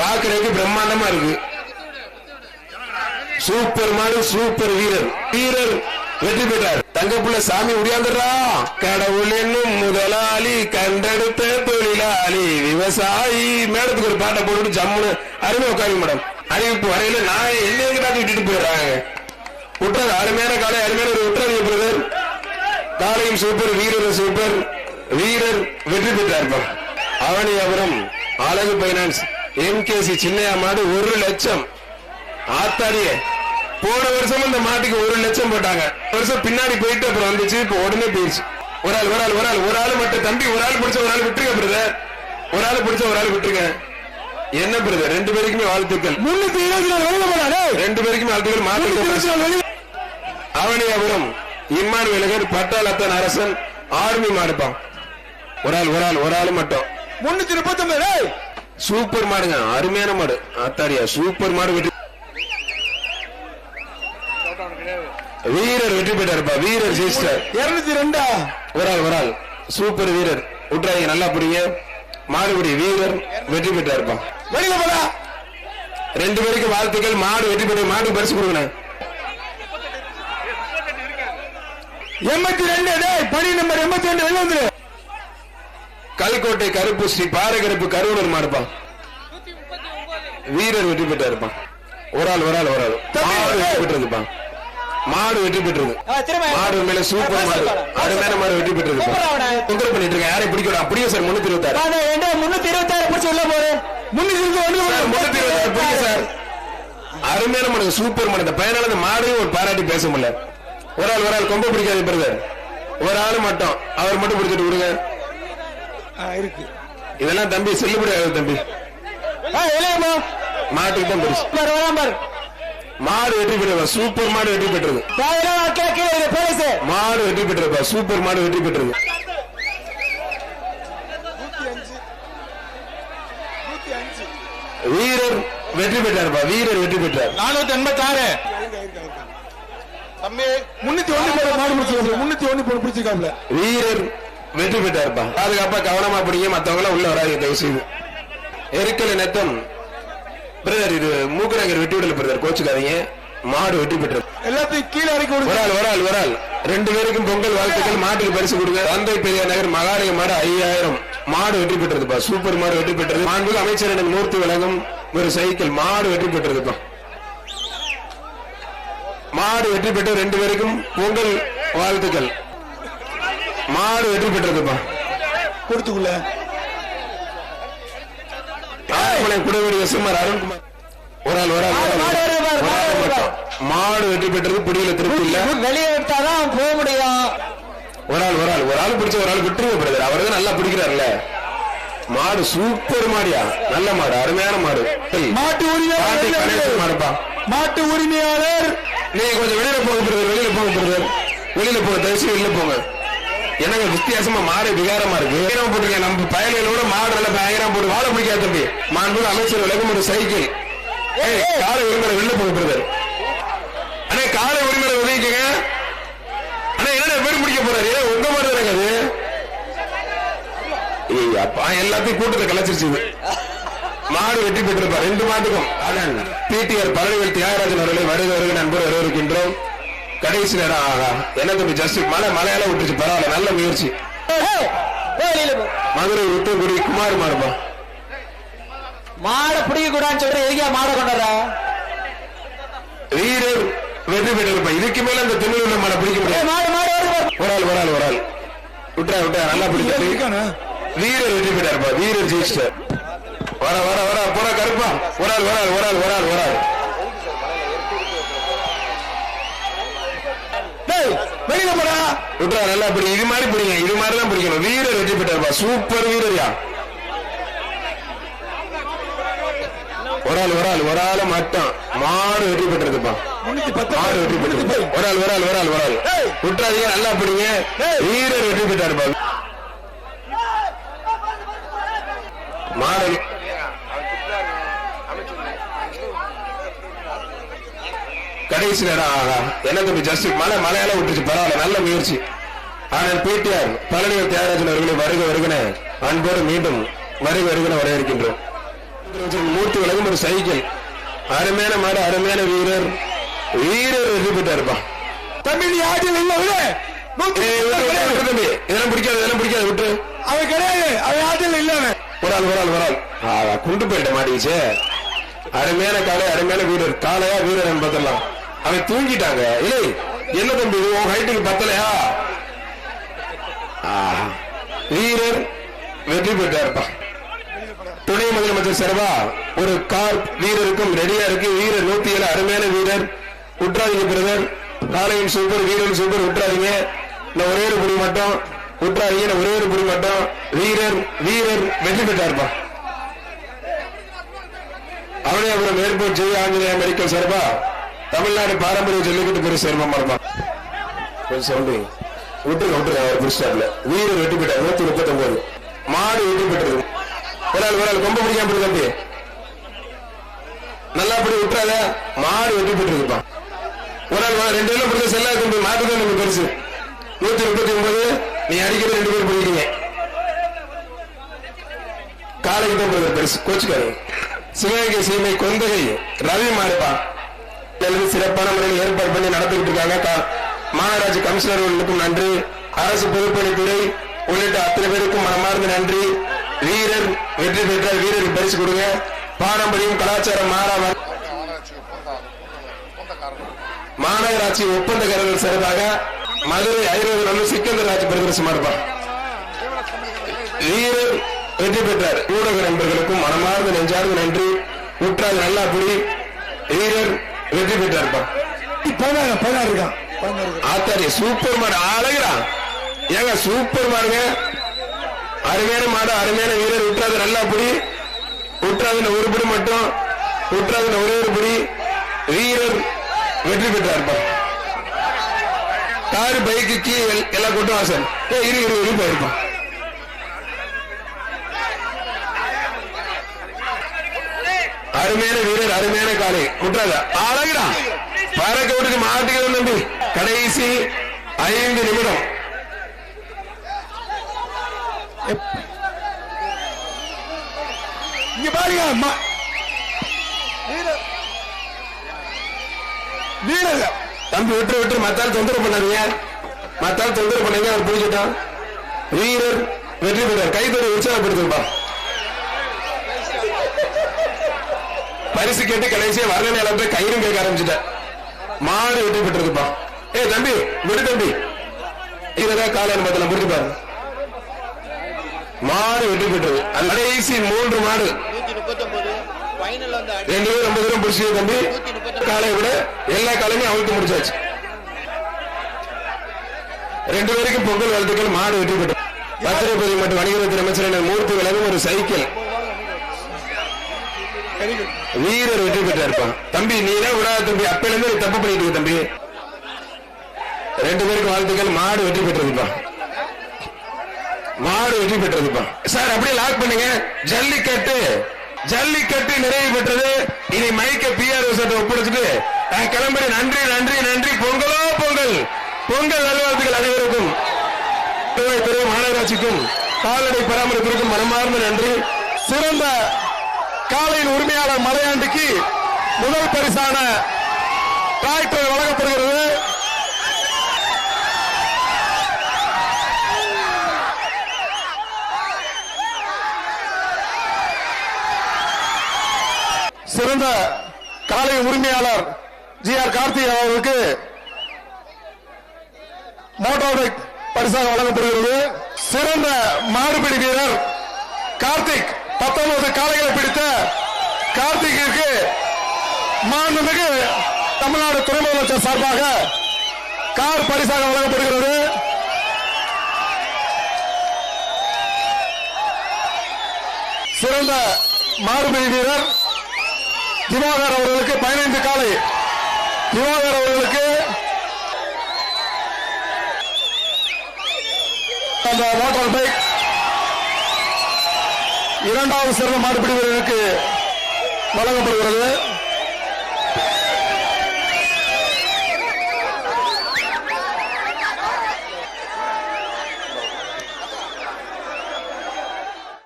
பாக்குறதுக்கு பிரம்மாண்டமா இருக்கு. சூப்பர் மாடு சூப்பர் வீரர். வீரர் வெற்றி பெற்றார். தங்கப்புள்ள சாமி உடையாந்துடா கடவுள் என்னும் முதலாளி கண்டெடுத்த தொழிலாளி விவசாயி. மேடத்துக்கு ஒரு பாட்டை போட்டு ஜம்முன்னு அருமை உட்காருங்க மேடம். அறிவிப்பு வரையில நான் என்ன எங்க விட்டுட்டு போயிடுறாங்க விட்டுறது அருமையான காலை அருமையான ஒரு விட்டுறது பிரதர். காலையும் சூப்பர் வீரர் சூப்பர். வீரர் வெற்றி பெற்றார் அவனியாபுரம் அழகு பைனான்ஸ் எம்கேசி சின்னையா மாடு ஒரு லட்சம். ஆத்தாடியே. போன வருஷம் இந்த மாட்டுக்கு ஒரு லட்சம் போட்டாங்க. ஒரு வருஷம் பின்னாடி போயிட்டு அப்புறம் வந்துச்சு இப்ப உடனே போயிடுச்சு ஒரு ஆள் ஒரு ஆள் ஒரு ஆள் ஒரு ஆள் மட்டும். தம்பி ஒரு ஆள் பிடிச்ச ஒரு ஆள் விட்டுருங்க பிரதர் ஒரு ஆள் பிடிச்ச ஒரு ஆள் விட்டுருங்க. என்ன பிரதர் ரெண்டு பேருக்குமே வாழ்த்துக்கள். முன்னூத்தி இருபத்தி நாலு வெளியில போறானே ரெண்டு பேருக்குமே வாழ்த்துக்கள் வெளியில அவனியாபுரம் இம்மான் விலகர் பட்டாளத்தன் அரசன் ஆர்மி மாடுப்பான் ஒரு ஆள் ஒரு ஆள் ஒரு ஆள் மட்டும். முன்னூத்தி முப்பத்தி ஒன்பது சூப்பர் மாடுங்க அருமையான மாடு. ஆத்தாடியா சூப்பர் மாடு வெற்றி வீரர் வெற்றி பெற்றாருப்பா வீரர் ஜெயிச்சிட்டார். இருநூத்தி ரெண்டா? ஒரு ஆள் ஒரு ஆள். சூப்பர் வீரர். விட்டுறாங்க நல்லா புரியுங்க. மாடுபடி வீரர் வெற்றி பெற்றாருப்பா. வெளியில போடா. ரெண்டு பேருக்கு வாழ்த்துக்கள் மாடு வெற்றி பெற்ற மாடு பரிசு கொடுங்க எண்பத்தி ரெண்டு படி நம்பர் எண்பத்தி ரெண்டு வெளில வந்துரு. கல்கோட்டை கருப்பு ஸ்ரீ பாறைகருப்பு கருவூர் மாடுப்பா வீரர் வெற்றி பெற்றாருப்பா. ஒரு ஆள் ஒரு ஆள் ஒரு ஆள். மாடு வெற்றி பெற்றதுப்பா மாடு வெற்றி பெற்றது மாடு மேல சூப்பர் மாடு. அருமையான மாடு வெற்றி பெற்றதுப்பா தொந்தரவு பண்ணிட்டு இருக்கேன். யாரையும் பிடிக்கணும் அப்படியே சார் முன்னூத்தி இருபத்தாறு. முன்னூத்தி இருபத்தி ஆறு பிடிச்சி உள்ள போரு முன்னூத்தி இருபத்தி இருபத்தாறு பிடிக்க சார். அருமையான மாடு சூப்பர் மாடு. இந்த பையனால இந்த மாடையும் ஒரு பாராட்டி பேச முடியல. ஒரு ஆள் ஒரு ஆள் கொம்ப பிடிக்காது பிரதர். ஒரு ஆள் மட்டும். அவர் மட்டும் பிடிச்சிட்டு விடுங்க. இருக்கு. இதெல்லாம் தம்பி செல்லுபடி ஆகுது தம்பி? மாட்டுக்கு தான் பெருசு. மாடு வெற்றி பெற்றது சூப்பர் மாடு வெற்றி பெற்றது மாடு வெற்றி பெற்றது சூப்பர் மாடு வெற்றி பெற்றது வீரர் வெற்றி பெற்றாருப்பா வீரர் வெற்றி பெற்றார். நானூத்தி எண்பத்தி ஆறு தம்பி முன்னூத்தி ஒண்ணு மாடு முடிச்சு முன்னூத்தி ஒண்ணு போட பிடிச்சிருக்காப்ல. வீரர் வெற்றி பெற்றாருப்பா. பாதுகாப்பா கவனமா பிடிங்க. மத்தவங்க எல்லாம் உள்ள வராங்க தயவு செய்து எரிக்கல் நெத்தம். பிரதர் இது மூக்கரங்கர் வெட்டி விடல பிரதர் கோச்சுக்காதீங்க. மாடு வெற்றி பெற்றது. எல்லாத்தையும் கீழே இறக்கி ஒரு ஆள் ஒரு ஆள் ஒரு ஆள் ரெண்டு பேருக்கும் பொங்கல் வாழ்த்துக்கள் மாட்டுக்கு பரிசு கொடுங்க. தந்தை பெரியார் நகர் மகாலய மாடு ஐயாயிரம். மாடு வெற்றி பெற்றதுப்பா. சூப்பர் மாடு வெற்றி பெற்றது. மாண்பு அமைச்சரிடம் மூர்த்தி வழங்கும் ஒரு சைக்கிள். மாடு வெற்றி பெற்றதுப்பா. மாடு வெற்றி பெற்ற ரெண்டு பேருக்கும் பொங்கல் வாழ்த்துக்கள். மாடு வெற்றி பெற்றதுப்பா கொடுத்துக்குள்ள. குடவெடி அருண்குமார். ஒரு ஆள் ஒரு. மாடு வெற்றி பெற்றது புடியில திருப்தி இல்ல. வெளியே விட்டாதான் போக முடியும். ஒரு ஆள் ஒரு ஆள் ஒரு ஆள் பிடிச்ச ஒரு ஆள் விட்டுருங்க பிரதர். அவர் தான் நல்லா பிடிக்கிறாருல்ல. மாடு சூப்பர் மாடியா? நல்ல மாடு அருமையான மாடு. மாட்டு உரிமையாளர் மாடுப்பா. மாட்டு உரிமையாளர். நீங்க கொஞ்சம் வெளியில போங்க பிரதர். வெளியில போங்க பிரதர். வெளியில போங்க தயவுசெய்து வெளியில போங்க. என்னங்க வித்தியாசமா மாடு விகாரமா இருக்கு? பயங்கரமா போட்டுருக்கேன் நம்ம பயணிகளோட மாடு நல்ல பயங்கரமா போட்டு வாழ பிடிக்காது தம்பி மாண்பு அமைச்சர் விலகும் ஒரு சைக்கிள் ஏய் காலை உரிமையில வெளில போங்க அண்ணே காலை உரிமையில உதவிக்குங்க அண்ணா என்ன பேர் பிடிக்க போறாரு? ஏன் உங்க மாதிரி தானே அது? ஏய் அப்பா எல்லாத்தையும் கூட்டத்தை கலைச்சிருச்சு மாடு வெட்டி பெற்றிருப்பா ரெண்டு மாட்டுக்கும். பிடிஆர் பழனிவேல் தியாகராஜன் அவர்களை வருக வருக நண்பர் வரவிருக்கின்றோம் கடைசி நேரம் ஆகா. என்ன தம்பி ஜஸ்ட் மழை மலையால விட்டுச்சு பரவாயில்ல நல்ல முயற்சி. மதுரை உத்தரகுடி குமார் மாடுப்பா மாடை பிடிக்க கூடாதுன்னு சொல்ற எதுக்கா மாடை கொண்டாடுற வீரர் வெற்றி பெற்றிருப்பா இதுக்கு மேல இந்த திருநெல்வேலி மழை பிடிக்க முடியாது. மாடு மாடு ஒரு ஆள் ஒரு ஆள் ஒரு ஆள் விட்டா விட்டா நல்லா பிடிச்சிட்டு வீரர் வெற்றி பெற்றாருப்பா வீரர் ஜெயிச்சிட்டார் வர வர வர. போற கருப்பா. ஒரு ஆள் ஒரு ஆள் ஒரு ஆள் ஒரு ஆள் ஒரு ஆள் வெளியில போடா. விட்றா நல்லா பிடி. இது மாதிரி பிடிங்க இது மாதிரி தான் பிடிக்கணும். வீரர் வெற்றி பெற்றாருப்பா சூப்பர் வீரர்யா. ஒரு ஆள் ஒரு ஆள் ஒரு ஆள் மட்டும் மாடு வெற்றி பெற்றதுப்பா. மாடு வெற்றி பெற்றது ஒரு ஆள் ஒரு ஆள் ஒரு ஆள் ஒரு ஆள். விட்டுறாதீங்க நல்லா பிடிங்க. வீரர் வெற்றி பெற்றாருப்பா. மாடு கடைசி நேரம் ஆகா. என்ன தம்பி ஜஸ்ட் மழை மலையால விட்டுச்சு. பரவாயில்ல நல்ல முயற்சி. ஆனால் பிடிஆர் பழனிவர் தியாகராஜன் அவர்களை வருக வருகன. அன்போடு மீண்டும் வருக வருகன வரவேற்கின்றோம். மூர்த்தி விலகும் ஒரு சைக்கிள். அருமையான மாடு அருமையான வீரர். வீரர் வெற்றி பெற்றாருப்பா. நீ ஆட்டில் இல்ல விடு. தம்பி. இதெல்லாம் பிடிக்காது இதெல்லாம் பிடிக்காது விட்டு. அவன் கிடையாது. அவன் ஆட்டில் இல்ல ஒரு ஆள் ஒரு ஆள் ஒரு ஆள். குண்டு போயிட்ட மாட்டிக்கிச்சு. அருமையான காலை அருமையான வீரர். காளையா வீரர் பார்த்தலாம் அவன் தூங்கிட்டாங்க. இல்லை என்ன தம்பி உன் ஹைட்டுக்கு பத்தலையா? வீரர் வெற்றி பெற்றார்ப்பா. துணை முதலமைச்சர் சர்வா ஒரு கார் வீரருக்கும் ரெடியா இருக்கு. வீரர் நூத்தி ஏழு அருமையான வீரர். உற்றாதீங்க பிரதர். காலையும் சூப்பர் வீரன் சூப்பர் உற்றாதீங்க. இந்த ஒரே ஒரு புடி மட்டும். உற்றாதீங்க இந்த ஒரே ஒரு புடி மட்டும். வீரர் வீரர் வெற்றி பெற்றார்ப்பா. அவனியாபுரம் ஏர்போர்ட் ஜெய ஆஞ்சநேய மெடிக்கல் சார்பா தமிழ்நாடு பாரம்பரிய ஜல்லிக்கட்டு பெரிய சேர்மமா இருப்பான் கொஞ்சம் சவுண்டு. விட்டுருங்க விட்டுருங்க அவர் புடிச்சிட்டாப்ல வீரர் வெற்றி பெற்றார் நூத்தி முப்பத்தி ஒன்பது மாடு வெட்டி பெற்றது ஒரு ஆள் ஒரு ஆள் கொம்ப பிடிக்காம போடு தம்பி நல்லா அப்படி விட்டுறாத. மாடு வெற்றி பெற்றிருப்பான் ஒரு ஆள் ரெண்டு பேரும் பிடிச்ச செல்லா தம்பி மாட்டு தான் நம்ம பெருசு. நூத்தி முப்பத்தி ஒன்பது நீ அடிக்கிறது ரெண்டு பேரும் பிடிக்கிறீங்க. காலைக்கு தான் போகுது பெருசு. கோச்சுக்காரு சிவகங்கை சீமை கொந்தகை ரவி மாடுப்பா. அல்லது சிறப்பான முறையில் ஏற்பாடு பண்ணி நடத்திட்டு இருக்காங்க கா- மாநகராட்சி கமிஷனர்களுக்கும் நன்றி. அரசு பொதுப்பணித்துறை உள்ளிட்ட அத்தனை பேருக்கும் மனமார்ந்த நன்றி. வீரர் வெற்றி பெற்ற வீரருக்கு பரிசு கொடுங்க. பாரம்பரியம் கலாச்சாரம் மாறாம மாநகராட்சி ஒப்பந்தக்காரர்கள் சிறப்பாக. மதுரை ஐரோவில் வந்து சிக்கந்தர் ராஜ் பிரதர்சனம் இருப்பார் வீரர் வெற்றி பெற்றார். ஊடக நண்பர்களுக்கும் மனமார்ந்த நெஞ்சார்ந்த நன்றி. உற்றார் நல்லா புடி வீரர் வெற்றி பெற்றார்ப்பா. பதினாறு பதினாறு பதினாறு இருக்கான். ஆத்தாரி சூப்பர் மாடு அழகுடா. ஏங்க சூப்பர் மாடுங்க அருமையான மாடு அருமையான வீரர். விட்டுறாது நல்லா புடி. விட்டுறாதுன்னு ஒரு புடி மட்டும். விட்டுறாதுன்னு ஒரே ஒரு புடி. வீரர் வெற்றி பெற்றார்ப்பா. காரு பைக்குக்கு எல்- எல்லாம் கொண்டு வாசல் ஏ இரு இரு இரு போயிருப்பான் அருமையான வீரர் அருமையான காலை விட்டுறாத அழகுடா பறக்க விட்டுட்டு மாட்டுக்கு நம்பி கடைசி ஐந்து நிமிடம். இங்க பாருங்க வீரர். தம்பி விட்டு விட்டு மத்தால் தொந்தரவு பண்ணாதீங்க. மத்தால் தொந்தரவு பண்ணீங்க அவர் புரிஞ்சுட்டான் வீரர் வெற்றி பெற்றார் கைத்தறி உற்சாகப்படுத்துப்பா பரிசு கேட்டு கடைசியா வர்ண போய் கயிறும் கேட்க ஆரம்பிச்சுட்டேன். மாடு வெற்றி பெற்றிருக்குப்பா ஏய் தம்பி விடு தம்பி. இதுதான் காலையில் பார்த்தலாம் புரிஞ்சு மாடு வெட்டி பெற்றது கடைசி மூன்று மாடு. ரெண்டு பேரும் ரொம்ப தூரம் பிடிச்சி தம்பி. காலையை விட எல்லா காலையுமே அவளுக்கு முடிச்சாச்சு. ரெண்டு பேருக்கும் பொங்கல் வாழ்த்துக்கள். மாடு வெற்றி பெற்றது பத்திரப்பதி மற்றும் வணிகத்துறை அமைச்சர் மூர்த்தி விலகும் ஒரு சைக்கிள். வீரர் வெற்றி பெற்றாருப்பான். தம்பி நீதான் விடாத தம்பி. அப்பையில இருந்து தப்பு பண்ணிட்டு இருக்க தம்பி. ரெண்டு பேருக்கு வாழ்த்துக்கள். மாடு வெற்றி பெற்றதுப்பா மாடு வெற்றி பெற்றதுப்பா சார் அப்படியே லாக் பண்ணுங்க. ஜல்லிக்கட்டு. ஜல்லிக்கட்டு நிறைவு பெற்றது. இனி மைக்க பிஆர் சட்டை ஒப்படைச்சிட்டு நான் கிளம்புறேன். நன்றி நன்றி நன்றி. பொங்கலோ பொங்கல். பொங்கல் நல்வாழ்த்துக்கள் அனைவருக்கும். மாநகராட்சிக்கும் கால்நடை பராமரிப்பிற்கும் மனமார்ந்த நன்றி. சிறந்த காலையில் உரிமையாளர் மலையாண்டிக்கு முதல் பரிசான டிராக்டர் வழங்கப்படுகிறது. சிறந்த காலை உரிமையாளர் ஜி ஆர் கார்த்திக் அவர்களுக்கு மோட்டார் பரிசாக வழங்கப்படுகிறது. சிறந்த மாடுபிடி வீரர் கார்த்திக் பத்தொன்பது காலைகளை பிடித்த கார்த்திகிற்கு மாண்புமிகு தமிழ்நாடு துணை முதலமைச்சர் சார்பாக கார் பரிசாக வழங்கப்படுகிறது. சிறந்த மாறுபடி வீரர் திவாகர் அவர்களுக்கு பதினைந்து காலை திவாகர் அவர்களுக்கு அந்த மோட்டார் பைக் இரண்டாவது சிறந்த மாடுபிடி வீரருக்கு வழங்கப்படுகிறது.